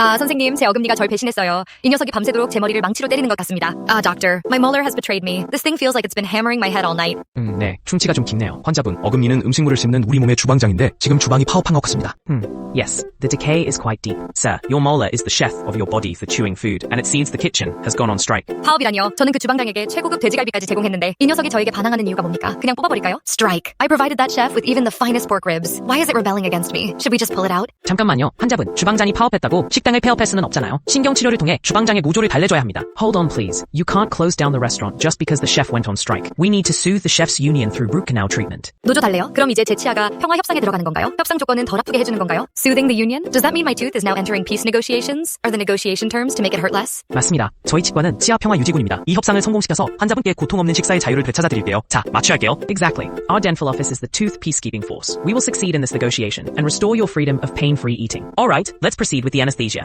아, 선생님, 제 어금니가 절 배신했어요. 이 녀석이 밤새도록 제 머리를 망치로 때리는 것 같습니다. 아, doctor, my molar has betrayed me. This thing feels like it's been hammering my head all night. 음, 네. 충치가 좀 깊네요. 환자분. 어금니는 음식물을 씹는 우리 몸의 주방장인데 지금 주방이 파업한 것 같습니다. Yes, the decay is quite deep. Sir, your molar is the chef of your body for chewing food, and it seems the kitchen has gone on strike. 파업이라뇨. 저는 그 주방장에게 최고급 돼지갈비까지 제공했는데 이 녀석이 저에게 반항하는 이유가 뭡니까? 그냥 뽑아버릴까요? Strike. I provided that chef with even the finest pork ribs. Why is it rebelling against me? Should we just pull it out? 잠깐만요. 환자분. 주방장이 파업했다고 식당을 폐업할 수는 없잖아요. 신경치료를 통해 주방장의 노조를 달래줘야 합니다. Hold on please. You can't close down the restaurant just because the chef went on strike. We need to soothe the chef's union through root canal treatment. 노조 달래요? 그럼 이제 제 치아가 평화 협상에 들어가는 건가요? 협상 조건은 덜 아프게 해주는 건가요? Soothing the union? Does that mean my tooth is now entering peace negotiations? Are the negotiation terms to make it hurt less? 맞습니다. 저희 치과는 치아 평화 유지군입니다. 이 협상을 성공시켜서 환자분께 고통 없는 식사의 자유를 되찾아 드릴게요. 자, 마취할게요. Exactly. Our dental office is the tooth peacekeeping force. We will succeed in this negotiation and restore your freedom of pain-free eating. All right, let's proceed with the anesthesia.